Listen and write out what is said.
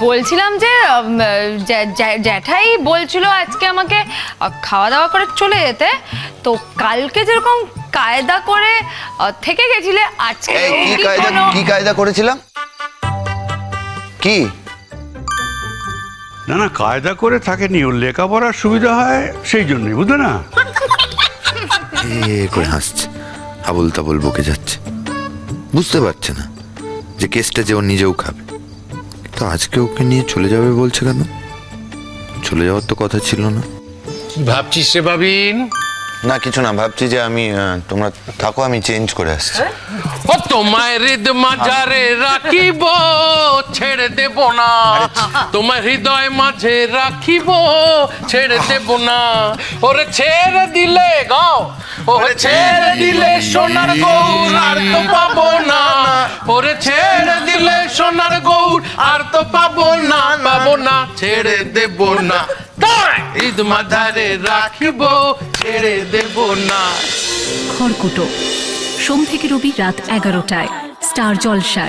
বলছিলাম যে উম, জ্যা- জ্যা- জ্যাঠাই বলছিল আজকে আমাকে আহ, খাওয়া দাওয়া করে চলে যেতে। তো কালকে যেরকম কায়দা করে আহ, থেকে গেছিলে আজকে এই কি কায়দা কি কায়দা করেছিলাম? কি? না না কায়দা করে থাকেনি ওর লেখাপড়ার সুবিধা হয় সেই জন্যই বুঝলে না? এ করে হাসছে আবল তাবল বকে যাচ্ছে। বুঝতে পারছে না যে কেসটা যে ও নিজেও খাবে। তো আজকে ওকে নিয়ে চলে যাবে বলছে কেন? চলে যাওয়ার তো কথা ছিল না। কি ভাবছিস রে ভাবিন না কিছু না ভাবছি যে আমি আহ, তোমরা থাকো আমি চেঞ্জ করে আসছি। ও তোমায় রিদ মাজারে রাখিব। ছেড়ে দেব না। তোমার হৃদয় মাঝে রাখিব ছেড়ে দেব না। ওরে ছেড়ে দিলে গাও। ওরে ছেড়ে দিলে সোনার গৌর আর তো পাবো না। ওরে ছেড়ে দিলে সোনার গৌর আর তো পাবো না। পাবো না ছেড়ে দেব না। হৃদ মাঝারে রাখিব ছেড়ে দেব না। খড়কুটো। সোম থেকে রবি রাত এগারোটায়। স্টার জলসায়।